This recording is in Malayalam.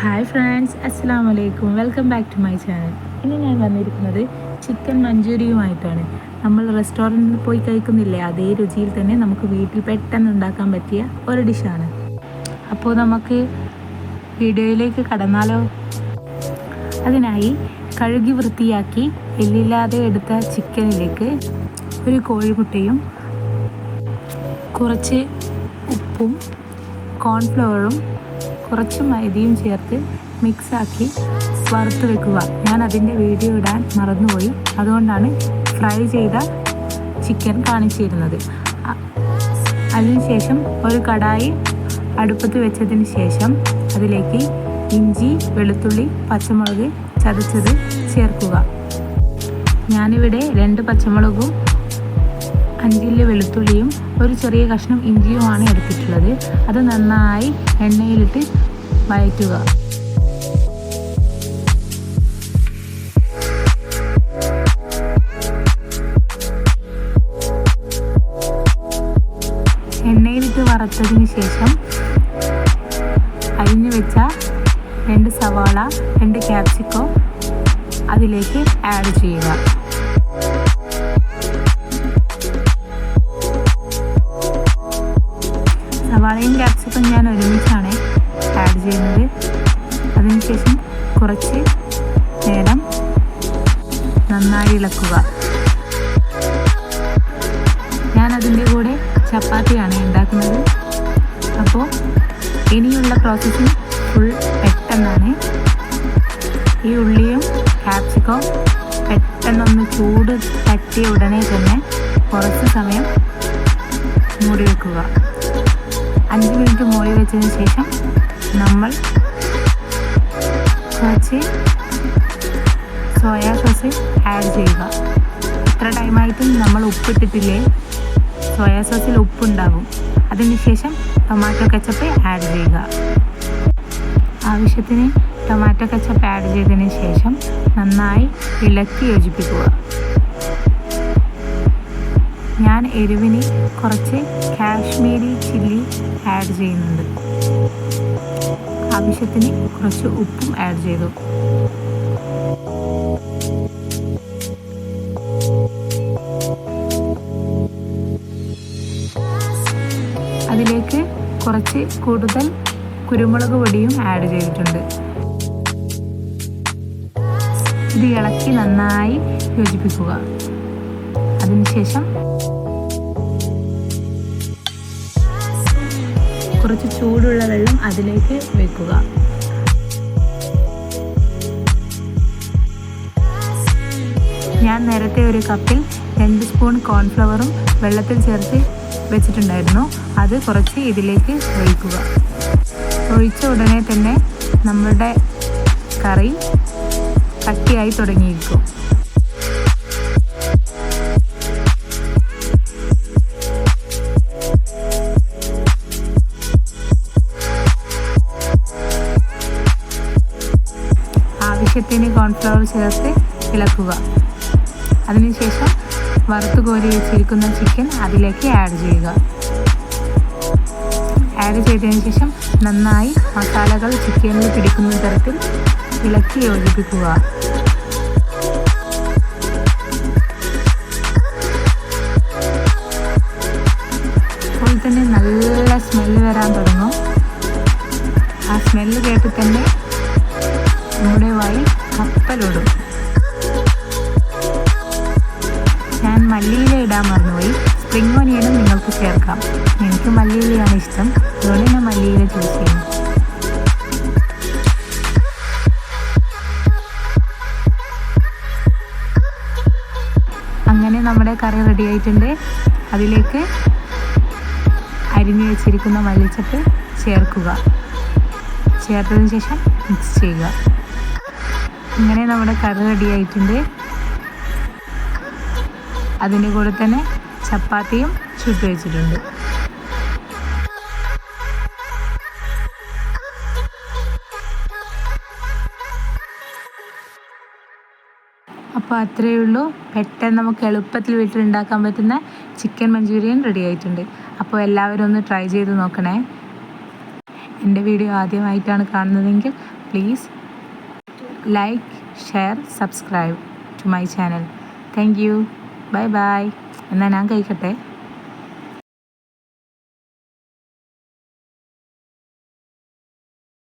ഹായ് ഫ്രണ്ട്സ് അസ്സാം വലൈക്കും welcome back to my channel. ഇന്ന് ഞാൻ വന്നിരിക്കുന്നത് ചിക്കൻ മഞ്ചൂരിയുമായിട്ടാണ്. നമ്മൾ റെസ്റ്റോറന്റിൽ പോയി കഴിക്കുന്നില്ലേ അതേ രുചിയിൽ തന്നെ നമുക്ക് വീട്ടിൽ പെട്ടെന്ന് ഉണ്ടാക്കാൻ പറ്റിയ ഒരു ഡിഷാണ്. അപ്പോൾ നമുക്ക് വീഡിയോയിലേക്ക് കടന്നാലോ? അതിനായി കഴുകി വൃത്തിയാക്കി എല്ലില്ലാതെ എടുത്ത ചിക്കനിലേക്ക് ഒരു കോഴിമുട്ടയും കുറച്ച് ഉപ്പും കോൺഫ്ലവറും കുറച്ച് മൈദയും ചേർത്ത് മിക്സാക്കി വറുത്ത് വെക്കുക. ഞാൻ അതിന്റെ വീഡിയോ ഇടാൻ മറന്നുപോയി. അതുകൊണ്ടാണ് ഫ്രൈ ചെയ്ത ചിക്കൻ കാണിച്ചിരുന്നത്. അതിനുശേഷം ഒരു കടായി അടുപ്പത്ത് വെച്ചതിന് ശേഷം അതിലേക്ക് ഇഞ്ചി വെളുത്തുള്ളി പച്ചമുളക് ചതച്ചത് ചേർക്കുക. ഞാനിവിടെ രണ്ട് പച്ചമുളകും അഞ്ചിൽ വെളുത്തുള്ളിയും ഒരു ചെറിയ കഷ്ണം ഇഞ്ചിയുമാണ് എടുത്തിട്ടുള്ളത്. അത് നന്നായി എണ്ണയിലിട്ട് വഴറ്റുക. എണ്ണയിലിട്ട് വറുത്തതിന് ശേഷം അരിഞ്ഞു വെച്ച രണ്ട് സവാള രണ്ട് ക്യാപ്സിക്കോ അതിലേക്ക് ആഡ് ചെയ്യുക. ആഡ് ചെയ്യുന്നത് അതിനുശേഷം കുറച്ച് നേരം നന്നായി ഇളക്കുക. ഞാൻ അതിന്റെ കൂടെ ചപ്പാത്തിയാണ് ഉണ്ടാക്കുന്നത്. അപ്പോൾ ഇനിയുള്ള പ്രോസസ്സിങ് ഫുൾ പെട്ടെന്നാണ്. ഈ ഉള്ളിയും ക്യാപ്സിക്കവും പെട്ടെന്നൊന്ന് ചൂട് തട്ടിയ ഉടനെ തന്നെ കുറച്ച് സമയം മൂടി വെക്കുക. അഞ്ച് മിനിറ്റ് മൂടി വെച്ചതിന് ശേഷം നമ്മൾ കുറച്ച് സോയാ സോസ് ആഡ് ചെയ്യുക. ഇത്ര ടൈമായിട്ടും നമ്മൾ ഉപ്പിട്ടിട്ടില്ലേ? സോയാ സോസിൽ ഉപ്പുണ്ടാകും അതിന് ശേഷം ടൊമാറ്റോ കച്ചപ്പ് ആഡ് ചെയ്യുക. ആവശ്യത്തിന് ടൊമാറ്റോ കച്ചപ്പ് ആഡ് ചെയ്തതിന് ശേഷം നന്നായി ഇളക്കി യോജിപ്പിക്കുക. ഞാൻ എരിവിന് കുറച്ച് കാശ്മീരി ചില്ലി ആഡ് ചെയ്യുന്നുണ്ട്. ആവശ്യത്തിന് കുറച്ച് ഉപ്പും ആഡ് ചെയ്തു. അതിലേക്ക് കുറച്ച് കൂടുതൽ കുരുമുളക് പൊടിയും ആഡ് ചെയ്തിട്ടുണ്ട്. ഇത് ഇളക്കി നന്നായി യോജിപ്പിക്കുക. അതിനുശേഷം കുറച്ച് ചൂടുള്ള വെള്ളം അതിലേക്ക് വെക്കുക. ഞാൻ നേരത്തെ ഒരു കപ്പിൽ രണ്ട് സ്പൂൺ കോൺഫ്ലവറും വെള്ളത്തിൽ ചേർത്ത് വെച്ചിട്ടുണ്ടായിരുന്നു. അത് കുറച്ച് ഇതിലേക്ക് ഒഴിക്കുക. ഒഴിച്ച ഉടനെ തന്നെ നമ്മളുടെ കറി കട്ടിയായി തുടങ്ങിയിരിക്കും. ആവശ്യത്തിന് കോൺഫ്ലവർ ചേർത്ത് ഇളക്കുക. അതിനുശേഷം വറുത്ത് കോരി വെച്ചിരിക്കുന്ന ചിക്കൻ അതിലേക്ക് ആഡ് ചെയ്യുക. ആഡ് ചെയ്തതിന് ശേഷം നന്നായി മസാലകൾ ചിക്കനിൽ പിടിക്കുന്ന തരത്തിൽ ഇളക്കി യോജിപ്പിക്കുക. അപ്പോൾ തന്നെ നല്ല സ്മെല്ല് വരാൻ തുടങ്ങും. ആ സ്മെല്ല് കേട്ട് തന്നെ കപ്പലോടും ഞാൻ മല്ലിയില ഇടാൻ മറന്നുപോയി. സ്പ്രിംഗ് ഒനിയനും നിങ്ങൾക്ക് ചേർക്കാം. എനിക്ക് മല്ലിയിലയാണ് ഇഷ്ടം. അതുകൊണ്ട് ഞാൻ മല്ലിയില ചൂസ് ചെയ്യുന്നു. അങ്ങനെ നമ്മുടെ കറി റെഡി ആയിട്ടുണ്ട്. അതിലേക്ക് അരിഞ്ഞു വെച്ചിരിക്കുന്ന മല്ലിച്ചപ്പ് ചേർക്കുക. ചേർത്തതിന് ശേഷം മിക്സ് ചെയ്യുക. അങ്ങനെ നമ്മുടെ കറി റെഡി ആയിട്ടുണ്ട്. അതിന്റെ കൂടെ തന്നെ ചപ്പാത്തിയും ചുട്ട് വെച്ചിട്ടുണ്ട്. അപ്പോൾ അത്രയേ ഉള്ളൂ. പെട്ടെന്ന് നമുക്ക് എളുപ്പത്തിൽ വീട്ടിലുണ്ടാക്കാൻ പറ്റുന്ന ചിക്കൻ മഞ്ചൂരിയൻ റെഡി ആയിട്ടുണ്ട്. അപ്പോൾ എല്ലാവരും ഒന്ന് ട്രൈ ചെയ്ത് നോക്കണേ. എന്റെ വീഡിയോ ആദ്യമായിട്ടാണ് കാണുന്നതെങ്കിൽ please like share subscribe to my channel thank you bye bye എന്നാൽ ഞാൻ കഴിക്കട്ടെ?